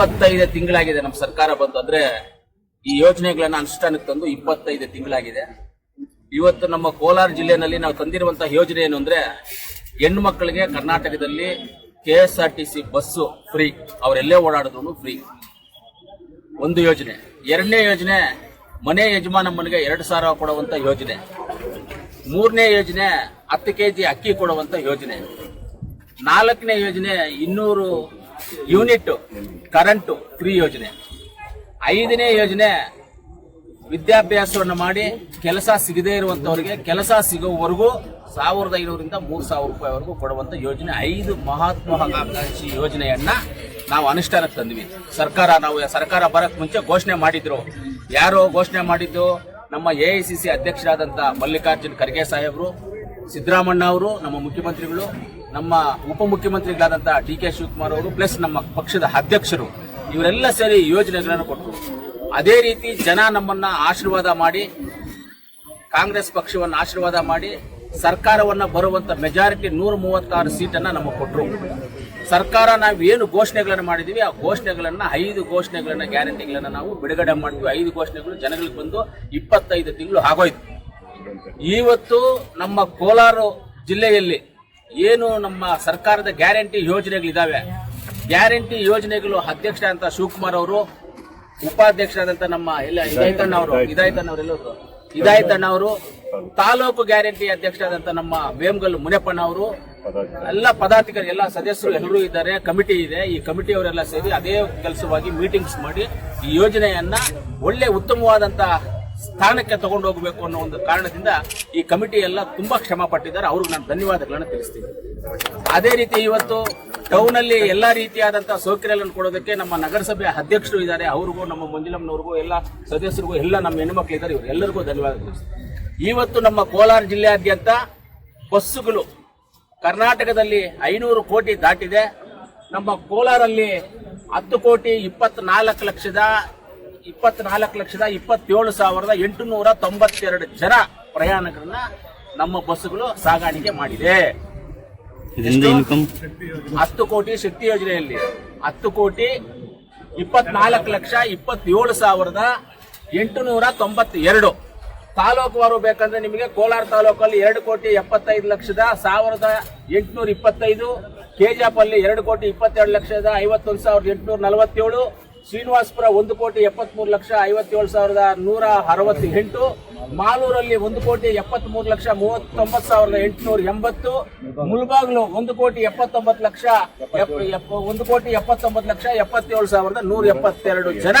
ಇಪ್ಪತ್ತೈದು ತಿಂಗಳಾಗಿದೆ ನಮ್ಮ ಸರ್ಕಾರ ಬಂತು. ಅಂದ್ರೆ ಈ ಯೋಜನೆಗಳನ್ನ ಅನುಷ್ಠಾನಕ್ಕೆ ತಂದು ಇಪ್ಪತ್ತೈದು ತಿಂಗಳಾಗಿದೆ. ಇವತ್ತು ನಮ್ಮ ಕೋಲಾರ ಜಿಲ್ಲೆಯಲ್ಲಿ ನಾವು ತಂದಿರುವಂತಹ ಯೋಜನೆ ಏನು ಅಂದ್ರೆ ಹೆಣ್ಣು ಮಕ್ಕಳಿಗೆ ಕರ್ನಾಟಕದಲ್ಲಿ ಕೆ ಬಸ್ಸು ಫ್ರೀ. ಅವರೆಲ್ಲೇ ಓಡಾಡಿದ್ರು ಫ್ರೀ. ಒಂದು ಯೋಜನೆ. ಎರಡನೇ ಯೋಜನೆ ಮನೆ ಯಜಮಾನಮ್ಮನಿಗೆ ಎರಡು ಸಾವಿರ ಕೊಡುವಂತ ಯೋಜನೆ. ಮೂರನೇ ಯೋಜನೆ ಹತ್ತು ಕೆ ಜಿ ಅಕ್ಕಿ ಕೊಡುವಂತ ಯೋಜನೆ. ನಾಲ್ಕನೇ ಯೋಜನೆ ಇನ್ನೂರು ಯೂನಿಟ್, ಕರೆಂಟು, ಫ್ರೀ ಯೋಜನೆ. ಐದನೇ ಯೋಜನೆ, ವಿದ್ಯಾಭ್ಯಾಸವನ್ನು ಮಾಡಿ ಕೆಲಸ ಸಿಗದೇ ಇರುವಂತವರಿಗೆ ಕೆಲಸ ಸಿಗೋವರೆಗೂ ಸಾವಿರದ ಐನೂರಿಂದ ಮೂರು ಸಾವಿರ ರೂಪಾಯಿವರೆಗೂ ಕೊಡುವಂತ ಯೋಜನೆ. ಐದು ಮಹತ್ವಾಕಾಂಕ್ಷಿ ಯೋಜನೆಯನ್ನ ನಾವು ಅನುಷ್ಠಾನಕ್ಕೆ ತಂದ್ವಿ. ಸರ್ಕಾರ ನಾವು, ಸರ್ಕಾರ ಬರಕ್ ಮುಂಚೆ ಘೋಷಣೆ ಮಾಡಿದ್ರು. ಯಾರು ಘೋಷಣೆ ಮಾಡಿದ್ದು, ನಮ್ಮ ಎ ಐ ಸಿ ಸಿ ಅಧ್ಯಕ್ಷರಾದಂಥ ಮಲ್ಲಿಕಾರ್ಜುನ್ ಖರ್ಗೆ ಸಾಹೇಬರು ಸಿದ್ದರಾಮಣ್ಣ ಅವರು, ನಮ್ಮ ಮುಖ್ಯಮಂತ್ರಿಗಳು, ನಮ್ಮ ಉಪಮುಖ್ಯಮಂತ್ರಿಗಳಾದಂತಹ ಡಿ ಕೆ ಶಿವಕುಮಾರ್ ಅವರು, ಪ್ಲಸ್ ನಮ್ಮ ಪಕ್ಷದ ಅಧ್ಯಕ್ಷರು, ಇವರೆಲ್ಲ ಸೇರಿ ಯೋಜನೆಗಳನ್ನು ಕೊಟ್ಟರು. ಅದೇ ರೀತಿ ಜನ ನಮ್ಮನ್ನ ಆಶೀರ್ವಾದ ಮಾಡಿ, ಕಾಂಗ್ರೆಸ್ ಪಕ್ಷವನ್ನು ಆಶೀರ್ವಾದ ಮಾಡಿ, ಸರ್ಕಾರವನ್ನು ಬರುವಂತ ಮೆಜಾರಿಟಿ ನೂರ ಮೂವತ್ತಾರು ಸೀಟನ್ನ ನಮಗೆ ಕೊಟ್ಟರು ಸರ್ಕಾರ ನಾವು ಏನು ಘೋಷಣೆಗಳನ್ನು ಮಾಡಿದೀವಿ, ಆ ಘೋಷಣೆಗಳನ್ನ, ಐದು ಘೋಷಣೆಗಳನ್ನ ಗ್ಯಾರಂಟಿಗಳನ್ನ ನಾವು ಬಿಡುಗಡೆ ಮಾಡಿದ್ವಿ ಐದು ಘೋಷಣೆಗಳು ಜನಗಳಿಗೆ ಬಂದು ಇಪ್ಪತ್ತೈದು ತಿಂಗಳು ಆಗೋಯ್ತು. ಇವತ್ತು ನಮ್ಮ ಕೋಲಾರ ಜಿಲ್ಲೆಯಲ್ಲಿ ಏನು ನಮ್ಮ ಸರ್ಕಾರದ ಗ್ಯಾರಂಟಿ ಯೋಜನೆಗಳಿದಾವೆ? ಗ್ಯಾರಂಟಿ ಯೋಜನೆಗಳು ಅಧ್ಯಕ್ಷರಾದಂತ ಶಿವಕುಮಾರ್ ಅವರು, ಉಪಾಧ್ಯಕ್ಷರಾದಂತ ನಮ್ಮ ಎಲ್ಲ ಇದಾಯ್ತಣ್ಣ ಅವರು ಇದಾಯ್ತಣ್ಣ ಅವರೆಲ್ಲರೂ ಇದಾಯ್ತಣ್ಣ ಅವರು, ತಾಲೂಕು ಗ್ಯಾರಂಟಿ ಅಧ್ಯಕ್ಷರಾದಂತ ನಮ್ಮ ವೇಮಗಲ್ ಮುನಿಯಪ್ಪಣ್ಣ ಅವರು, ಎಲ್ಲ ಪದಾಧಿಕಾರಿ, ಎಲ್ಲ ಸದಸ್ಯರು ಎಲ್ಲರೂ ಇದ್ದಾರೆ, ಕಮಿಟಿ ಇದೆ. ಈ ಕಮಿಟಿಯವರೆಲ್ಲ ಸೇರಿ ಅದೇ ಕೆಲಸವಾಗಿ ಮೀಟಿಂಗ್ಸ್ ಮಾಡಿ ಈ ಯೋಜನೆಯನ್ನ ಒಳ್ಳೆ ಉತ್ತಮವಾದಂತ ಸ್ಥಾನಕ್ಕೆ ತಗೊಂಡು ಹೋಗಬೇಕು ಅನ್ನೋ ಒಂದು ಕಾರಣದಿಂದ ಈ ಕಮಿಟಿ ಎಲ್ಲ ತುಂಬಾ ಕ್ಷಮ ಪಟ್ಟಿದ್ದಾರೆ. ಅವ್ರಿಗೆ ನಾನು ಧನ್ಯವಾದಗಳನ್ನು ತಿಳಿಸ್ತೀನಿ. ಅದೇ ರೀತಿ ಇವತ್ತು ಟೌನ್ ಅಲ್ಲಿ ಎಲ್ಲಾ ರೀತಿಯಾದಂತಹ ಸೌಕರ್ಯಗಳನ್ನು ಕೊಡೋದಕ್ಕೆ ನಮ್ಮ ನಗರಸಭೆ ಅಧ್ಯಕ್ಷರು ಇದ್ದಾರೆ. ಅವ್ರಿಗೂ, ನಮ್ಮ ಮಂಜುಳಮ್ಮನವ್ರಿಗೂ, ಎಲ್ಲ ಸದಸ್ಯರಿಗೂ, ಎಲ್ಲ ನಮ್ಮ ಹೆಣ್ಣುಮಕ್ಳು ಇದ್ದಾರೆ. ಇವರು ಎಲ್ಲರಿಗೂ ಧನ್ಯವಾದ ಇವತ್ತು ನಮ್ಮ ಕೋಲಾರ ಜಿಲ್ಲೆಯಾದ್ಯಂತ ಬಸ್ಸುಗಳು ಕರ್ನಾಟಕದಲ್ಲಿ ಐನೂರು ಕೋಟಿ ದಾಟಿದೆ. ನಮ್ಮ ಕೋಲಾರಲ್ಲಿ ಹತ್ತು ಕೋಟಿ ಇಪ್ಪತ್ನಾಲ್ಕು ಲಕ್ಷದ ಇಪ್ಪತ್ನಾಲ್ಕು ಲಕ್ಷದ ಇಪ್ಪತ್ತೇಳು ಸಾವಿರದ ಎಂಟುನೂರ ತೊಂಬತ್ತೆರಡು ಜನ ಪ್ರಯಾಣಿಕರನ್ನ ನಮ್ಮ ಬಸ್ಸುಗಳು ಸಾಗಾಣಿಕೆ ಮಾಡಿದೆ. ಹತ್ತು ಕೋಟಿ ಶಕ್ತಿ ಯೋಜನೆಯಲ್ಲಿ. ಹತ್ತು ಕೋಟಿ ಇಪ್ಪತ್ನಾಲ್ಕು ಲಕ್ಷ ಇಪ್ಪತ್ತೇಳು ಸಾವಿರದ ಎಂಟುನೂರ ತೊಂಬತ್ತೆರಡು. ತಾಲೂಕುವಾರು ಬೇಕಂದ್ರೆ ನಿಮಗೆ ಕೋಲಾರ ತಾಲೂಕಲ್ಲಿ ಎರಡು ಕೋಟಿ ಎಪ್ಪತ್ತೈದು ಲಕ್ಷದ ಸಾವಿರದ ಎಂಟುನೂರ ಇಪ್ಪತ್ತೈದು ಕೆಜಿಎಫ್ ಅಲ್ಲಿ ಎರಡು ಕೋಟಿ ಇಪ್ಪತ್ತೆರಡು ಲಕ್ಷದ ಐವತ್ತೊಂದು ಸಾವಿರದ ಎಂಟುನೂರ ನಲವತ್ತೇಳು ಶ್ರೀನಿವಾಸಪುರ ಒಂದು ಕೋಟಿ ಎಪ್ಪತ್ಮೂರು ಲಕ್ಷ ಐವತ್ತೇಳು ಸಾವಿರದ ನೂರ ಅರವತ್ತೆಂಟು ಮಾಲೂರಲ್ಲಿ ಒಂದು ಕೋಟಿ ಎಪ್ಪತ್ಮೂರು ಲಕ್ಷ ಮೂವತ್ತೊಂಬತ್ತು ಸಾವಿರದ ಎಂಟುನೂರ ಎಂಬತ್ತು ಮುಲ್ಬಾಗ್ಲು ಒಂದು ಕೋಟಿ ಎಪ್ಪತ್ತೊಂಬತ್ತು ಲಕ್ಷ ಒಂದು ಕೋಟಿ ಎಪ್ಪತ್ತೊಂಬತ್ತು ಲಕ್ಷ ಎಪ್ಪತ್ತೇಳು ಸಾವಿರದ ನೂರ ಎಪ್ಪತ್ತೆರಡು ಜನ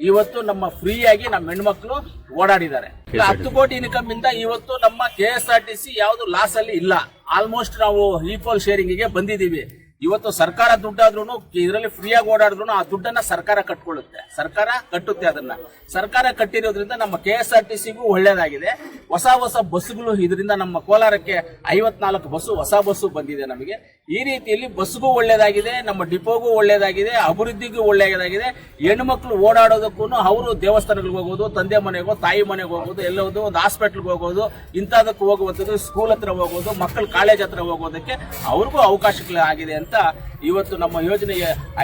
ಇವತ್ತು ನಮ್ಮ ಫ್ರೀಯಾಗಿ ನಮ್ಮ ಹೆಣ್ಮಕ್ಳು ಓಡಾಡಿದ್ದಾರೆ. ಹತ್ತು ಕೋಟಿ ಇನ್ಕಮ್ ಇಂದ ಇವತ್ತು ನಮ್ಮ K S R T C ಯಾವುದು ಲಾಸ್ ಅಲ್ಲಿ ಇಲ್ಲ. ಆಲ್ಮೋಸ್ಟ್ ನಾವು ಈಕ್ವಲ್ ಶೇರಿಂಗ್ಗೆ ಬಂದಿದ್ದೀವಿ. ಇವತ್ತು ಸರ್ಕಾರ ದುಡ್ಡಾದ್ರೂ ಇದರಲ್ಲಿ ಫ್ರೀಯಾಗಿ ಓಡಾಡಿದ್ರು ಆ ದುಡ್ಡನ್ನ ಸರ್ಕಾರ ಕಟ್ಕೊಳ್ಳುತ್ತೆ. ಸರ್ಕಾರ ಕಟ್ಟುತ್ತೆ ಅದನ್ನ. ಸರ್ಕಾರ ಕಟ್ಟಿರೋದ್ರಿಂದ ನಮ್ಮ ಕೆ ಎಸ್ ಆರ್ ಟಿ ಸಿಗೂ ಒಳ್ಳೇದಾಗಿದೆ. ಹೊಸ ಹೊಸ ಬಸ್ಸುಗಳು ಇದರಿಂದ ನಮ್ಮ ಕೋಲಾರಕ್ಕೆ ಐವತ್ನಾಲ್ಕು ಬಸ್ಸು, ಹೊಸ ಬಸ್ಸು ಬಂದಿದೆ ನಮಗೆ. ಈ ರೀತಿಯಲ್ಲಿ ಬಸ್ಗೂ ಒಳ್ಳೇದಾಗಿದೆ, ನಮ್ಮ ಡಿಪೋಗೂ ಒಳ್ಳೇದಾಗಿದೆ, ಅಭಿವೃದ್ಧಿಗೂ ಒಳ್ಳೆಯದಾಗಿದೆ ಹೆಣ್ಮಕ್ಳು ಓಡಾಡೋದಕ್ಕೂ ಅವರು ದೇವಸ್ಥಾನಗಳಿಗೆ ಹೋಗೋದು, ತಂದೆ ಮನೆಗೋ ತಾಯಿ ಮನೆಗೆ ಹೋಗೋದು, ಎಲ್ಲೋದು, ಒಂದು ಹಾಸ್ಪಿಟ್ಲ್ಗೆ ಹೋಗೋದು, ಇಂಥದಕ್ಕೆ ಹೋಗುವಂಥದ್ದು, ಸ್ಕೂಲ್ ಹತ್ರ ಹೋಗೋದು, ಮಕ್ಕಳು ಕಾಲೇಜ್ ಹತ್ರ ಹೋಗೋದಕ್ಕೆ ಅವ್ರಿಗೂ ಅವಕಾಶಗಳು ಆಗಿದೆ ಅಂತ ಇವತ್ತು ನಮ್ಮ ಯೋಜನೆ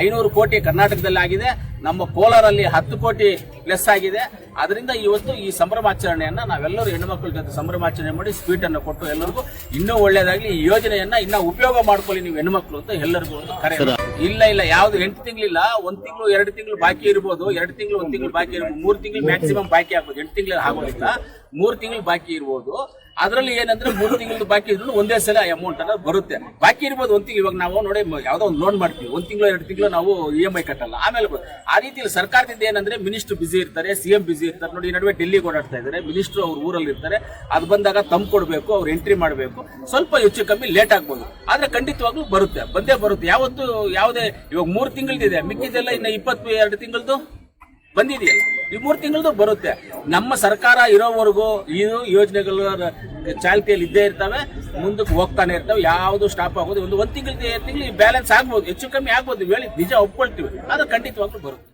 ಐನೂರು ಕೋಟಿ ಕರ್ನಾಟಕದಲ್ಲಿ ಆಗಿದೆ ನಮ್ಮ ಕೋಲಾರಲ್ಲಿ ಹತ್ತು ಕೋಟಿ ಪ್ಲಸ್ ಆಗಿದೆ. ಅದರಿಂದ ಇವತ್ತು ಈ ಸಂಭ್ರಮಾಚರಣೆಯನ್ನ ನಾವೆಲ್ಲರೂ ಹೆಣ್ಣುಮಕ್ಕಳ ಜೊತೆ ಸಂಭ್ರಮಾಚರಣೆ ಮಾಡಿ ಸ್ವೀಟ್ ಅನ್ನು ಕೊಟ್ಟು ಎಲ್ಲರಿಗೂ ಇನ್ನೂ ಒಳ್ಳೇದಾಗಲಿ ಈ ಯೋಜನೆಯನ್ನ ಇನ್ನ ಉಪಯೋಗ ಮಾಡ್ಕೊಳ್ಳಿ ನೀವು ಹೆಣ್ಮಕ್ಳು ಅಂತ ಎಲ್ಲರಿಗೂ ಒಂದು ಕರೆ. ಇಲ್ಲ ಇಲ್ಲ ಯಾವ್ದು ಎಂಟು ತಿಂಗಳಿಲ್ಲ ಒಂದ್ ತಿಂಗಳು ಎರಡು ತಿಂಗಳು ಬಾಕಿ ಇರ್ಬೋದು. ಎರಡು ತಿಂಗಳು ಒಂದ್ ತಿಂಗಳು ಬಾಕಿ ಇರ್ಬೋದು. ಮೂರ್ ತಿಂಗಳು ಮ್ಯಾಕ್ಸಿಮಮ್ ಬಾಕಿ ಆಗ್ಬೋದು. ಎಂಟು ತಿಂಗಳು ಆಗೋದಿಲ್ಲ. ಮೂರ್ ತಿಂಗಳು ಬಾಕಿ ಇರ್ಬೋದು. ಅದರಲ್ಲಿ ಏನಂದ್ರೆ ಮೂರು ತಿಂಗಳು ಬಾಕಿ ಇದ್ರು ಒಂದೇ ಸಲ ಅಮೌಂಟ್ ಅನ್ನೋದು ಬರುತ್ತೆ. ಬಾಕಿ ಇರ್ಬೋದು ಒಂದ್ ತಿಂಗಳು ಇವಾಗ ನಾವು ನೋಡಿ ಯಾವ್ದೋ ಒಂದು ಲೋನ್ ಮಾಡ್ತೀವಿ. ಒಂದ್ ತಿಂಗಳು ಎರಡು ತಿಂಗಳು ನಾವು ಇ ಎಂ ಐ ಕಟ್ಟಲ್ಲ. ಆಮೇಲೆ ಆ ರೀತಿಯಲ್ಲಿ ಸರ್ಕಾರದಿಂದ ಏನಂದ್ರೆ ಮಿನಿಸ್ಟರ್ ಬಿಸಿ ಇರ್ತಾರೆ ಸಿಎಂ ಬಿಸಿ ಇರ್ತಾರೆ. ನೋಡಿ ನಡುವೆ ಡೆಲ್ಲಿಗೆ ಓಡಾಡ್ತಾ ಇದ್ದಾರೆ. ಮಿನಿಸ್ಟರ್ ಅವ್ರ ಊರಲ್ಲಿ ಇರ್ತಾರೆ. ಅದು ಬಂದಾಗ ತಮ್ ಕೊಡಬೇಕು, ಅವ್ರು ಎಂಟ್ರಿ ಮಾಡಬೇಕು. ಸ್ವಲ್ಪ ಹೆಚ್ಚು ಕಮ್ಮಿ ಲೇಟ್ ಆಗ್ಬೋದು. ಆದ್ರೆ ಖಂಡಿತವಾಗ್ಲೂ ಬರುತ್ತೆ. ಬಂದೇ ಬರುತ್ತೆ. ಯಾವತ್ತು ಯಾವುದೇ ಇವಾಗ ಮೂರು ತಿಂಗಳದಿದೆ. ಮಿಕ್ಕಿದೆಲ್ಲ ಇನ್ನ ಇಪ್ಪತ್ತು ಎರಡು ತಿಂಗಳದು ಬಂದಿದೆಯಲ್ಲ. ಈ ಮೂರು ತಿಂಗಳದು ಬರುತ್ತೆ. ನಮ್ಮ ಸರ್ಕಾರ ಇರೋವರೆಗೂ ಈ ಯೋಜನೆಗಳು ಚಾಲ್ತಿಯಲ್ಲಿ ಇದ್ದೇ ಇರ್ತವೆ, ಮುಂದಕ್ಕೆ ಹೋಗ್ತಾನೆ ಇರ್ತವೆ, ಯಾವುದು ಸ್ಟಾಪ್ ಆಗೋದು. ಒಂದು ಒಂದು ತಿಂಗಳು ತಿಂಗಳು ಬ್ಯಾಲೆನ್ಸ್ ಆಗ್ಬೋದು, ಹೆಚ್ಚು ಕಮ್ಮಿ ಆಗ್ಬೋದು, ಹೇಳಿ ನಿಜ ಒಪ್ಕೊಳ್ತೀವಿ. ಅದು ಖಂಡಿತವಾಗ್ಲೂ ಬರುತ್ತೆ.